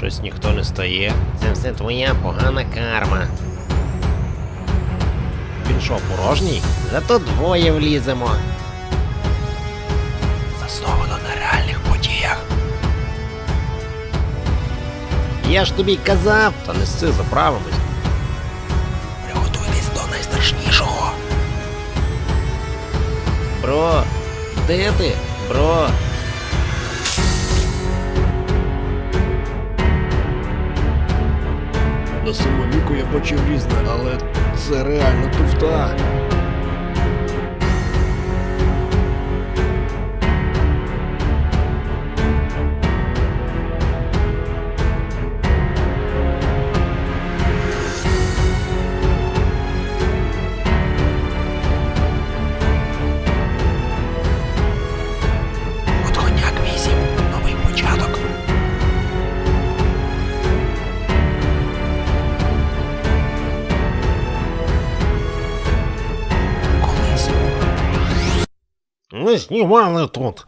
Щось ніхто не стає. Це все твоя погана карма. Він що, порожній? Зато двоє вліземо. Засновано на реальних подіях. Я ж тобі казав, та неси заправимось. Приготуйтесь до найстрашнішого. Бро, де ти? Бро. На самолюку я бачив різне, але це реально туфта. Ми знімали тут.